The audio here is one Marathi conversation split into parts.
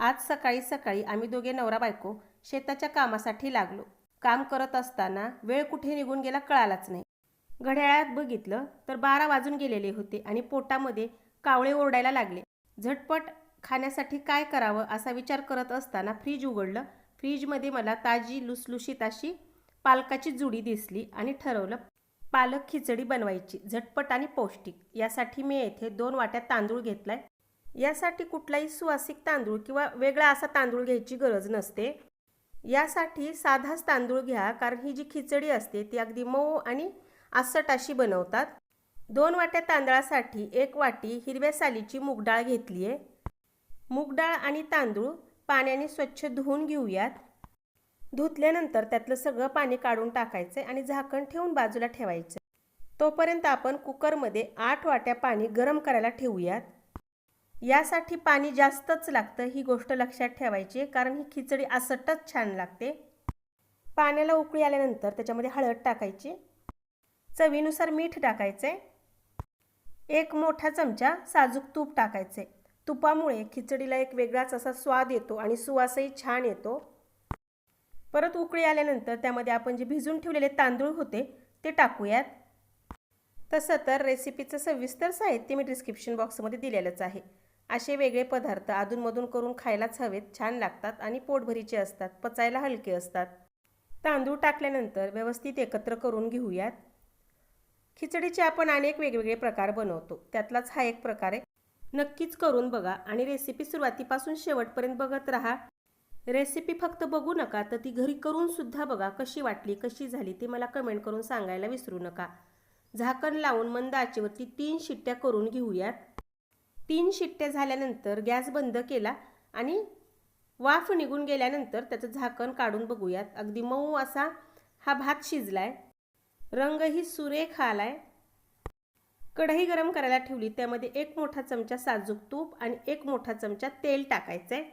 आज सकाळी सकाळी आम्ही दोघे नवरा बायको शेताच्या कामासाठी लागलो. काम करत असताना वेळ कुठे निघून गेला कळालाच नाही. घड्याळात बघितलं तर बारा वाजून गेलेले होते आणि पोटामध्ये कावळे ओरडायला लागले. झटपट खाण्यासाठी काय करावं असा विचार करत असताना फ्रीज उघडलं. फ्रीजमध्ये मला ताजी लुसलुशीत अशी पालकाची जुडी दिसली आणि ठरवलं पालक खिचडी बनवायची झटपट आणि पौष्टिक. यासाठी मी येथे दोन वाट्या तांदूळ घेतलाय. यासाठी कुठलाही सुवासिक तांदूळ किंवा वेगळा असा तांदूळ घ्यायची गरज नसते. यासाठी साधाच तांदूळ घ्या कारण ही जी खिचडी असते ती अगदी मऊ आणि आसट अशी बनवतात. दोन वाट्या तांदळासाठी एक वाटी हिरव्या सालीची मूगडाळ घेतली आहे मूगडाळ आणि तांदूळ पाण्याने स्वच्छ धुवून घेऊयात. धुतल्यानंतर त्यातलं सगळं पाणी काढून टाकायचं आणि झाकण ठेवून बाजूला ठेवायचं. तोपर्यंत आपण कुकरमध्ये आठ वाट्या पाणी गरम करायला ठेवूयात. यासाठी पाणी जास्तच लागतं ही गोष्ट लक्षात ठेवायची कारण ही खिचडी आसटच छान लागते. पाण्याला उकळी आल्यानंतर त्याच्यामध्ये हळद टाकायची. चवीनुसार मीठ टाकायचे एक मोठा चमचा साजूक तूप टाकायचे तुपामुळे खिचडीला एक वेगळाच असा स्वाद येतो आणि सुवासही छान येतो. परत उकळी आल्यानंतर त्यामध्ये आपण जे भिजून ठेवलेले तांदूळ होते ते टाकूयात. तसं तर रेसिपीचं सविस्तर साहित्य मी डिस्क्रिप्शन बॉक्समध्ये दिलेलंच आहे. असे वेगळे पदार्थ अधूनमधून करून खायलाच हवेत छान लागतात आणि पोटभरीचे असतात पचायला हलके असतात. तांदूळ टाकल्यानंतर व्यवस्थित एकत्र करून घेऊयात. खिचडीचे आपण अनेक वेगवेगळे प्रकार बनवतो. त्यातलाच हा एक प्रकार आहे. नक्कीच करून बघा आणि रेसिपी सुरुवातीपासून शेवटपर्यंत बघत राहा. रेसिपी फक्त बघू नका तर ती घरी करून सुद्धा बघा कशी वाटली कशी झाली ते मला कमेंट करून सांगायला विसरू नका. झाकण लावून मंद आचेवरती तीन शिट्ट्या करून घेऊयात. तीन शिट्ट्या झाल्यानंतर गॅस बंद केला आणि वाफ निघून गेल्यानंतर त्याचं झाकण काढून बघूयात. अगदी मऊ असा हा भात शिजलाय. रंगही सुरेख आलाय. कढई गरम करायला ठेवली. त्यामध्ये एक मोठा चमचा साजूक तूप आणि एक मोठा चमचा तेल टाकायचं आहे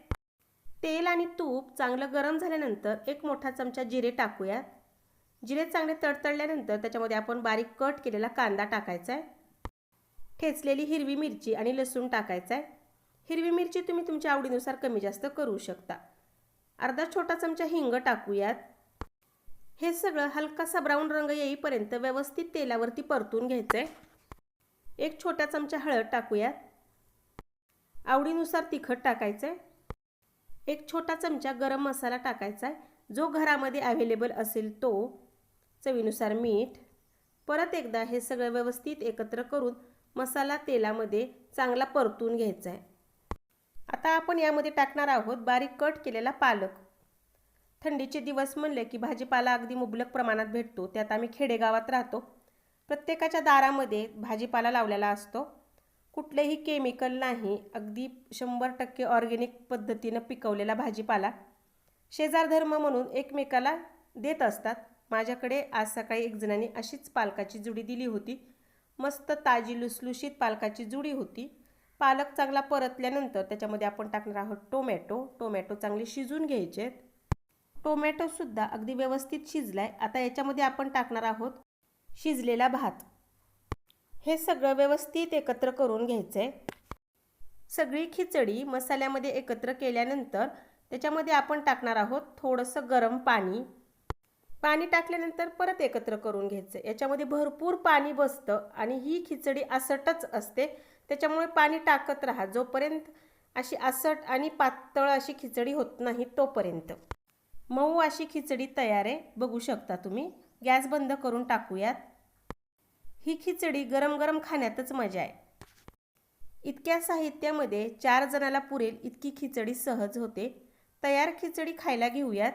तेल आणि तूप चांगलं गरम झाल्यानंतर एक मोठा चमचा जिरे टाकूयात. जिरे चांगले तडतडल्यानंतर त्याच्यामध्ये आपण बारीक कट केलेला कांदा टाकायचा आहे ठेचलेली हिरवी मिरची आणि लसूण टाकायचा आहे हिरवी मिरची तुम्ही तुमच्या आवडीनुसार कमी जास्त करू शकता. अर्धा छोटा चमचा हिंग टाकूयात. हे सगळं हलकासा ब्राऊन रंग येईपर्यंत व्यवस्थित तेलावरती परतून घ्यायचं आहे एक छोटा चमचा हळद टाकूयात. आवडीनुसार तिखट टाकायचं आहे एक छोटा चमचा गरम मसाला टाकायचा आहे जो घरामध्ये अवेलेबल असेल तो चवीनुसार मीठ. परत एकदा हे सगळं व्यवस्थित एकत्र करून मसाला तेलामध्ये चांगला परतून घ्यायचा आहे. आता आपण यामध्ये टाकणार आहोत बारीक कट केलेला पालक. थंडीचे दिवस म्हणले की भाजीपाला अगदी मुबलक प्रमाणात भेटतो त्यात आम्ही खेडेगावात राहतो. प्रत्येकाच्या दारामध्ये भाजीपाला लावलेला असतो. कुठलेही केमिकल नाही अगदी शंभर टक्के ऑर्गेनिक पद्धतीनं पिकवलेला भाजीपाला. शेजार धर्म म्हणून एकमेकाला देत असतात. माझ्याकडे आज सकाळी एक जणांनी अशीच पालकाची जुडी दिली होती. मस्त ताजी लुसलुशीत पालकाची जुडी होती. पालक चांगला परतल्यानंतर त्याच्यामध्ये आपण टाकणार आहोत टोमॅटो. टोमॅटो चांगले शिजून घ्यायचे टोमॅटोसुद्धा अगदी व्यवस्थित शिजलाय. आता याच्यामध्ये आपण टाकणार आहोत शिजलेला भात. हे सगळं व्यवस्थित एकत्र करून घ्यायचं आहे सगळी खिचडी मसाल्यामध्ये एकत्र केल्यानंतर त्याच्यामध्ये आपण टाकणार आहोत थोडंसं गरम पाणी. पाणी टाकल्यानंतर परत एकत्र करून घ्यायचं. याच्यामध्ये भरपूर पाणी बसतं आणि ही खिचडी आसटच असते. त्याच्यामुळे पाणी टाकत राहा. जोपर्यंत अशी आसट आणि पातळ अशी खिचडी होत नाही तोपर्यंत. मऊ अशी खिचडी तयार आहे. बघू शकता तुम्ही. गॅस बंद करून टाकूयात. ही खिचडी गरम गरम खाण्यातच मजा आहे. इतक्या साहित्यामध्ये चार जणाला पुरेल इतकी खिचडी सहज होते. तयार खिचडी खायला घेऊयात.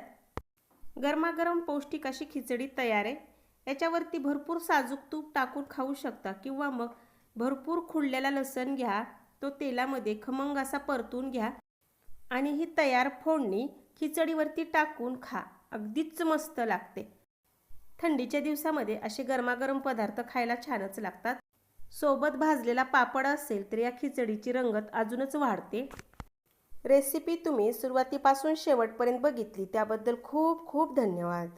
गरमागरम पौष्टिक अशी खिचडी तयार आहे. याच्यावरती भरपूर साजूक तूप टाकून खाऊ शकता किंवा मग भरपूर खुडलेला लसण घ्या तो तेलामध्ये खमंग असा परतून घ्या आणि ही तयार फोडणी खिचडीवरती टाकून खा. अगदीच मस्त लागते. थंडीच्या दिवसामध्ये असे गरमागरम पदार्थ खायला छानच लागतात. सोबत भाजलेला पापड असेल तर या खिचडीची रंगत अजूनच वाढते. रेसिपी तुम्ही सुरुवातीपासून शेवटपर्यंत बघितली त्याबद्दल खूप खूप धन्यवाद.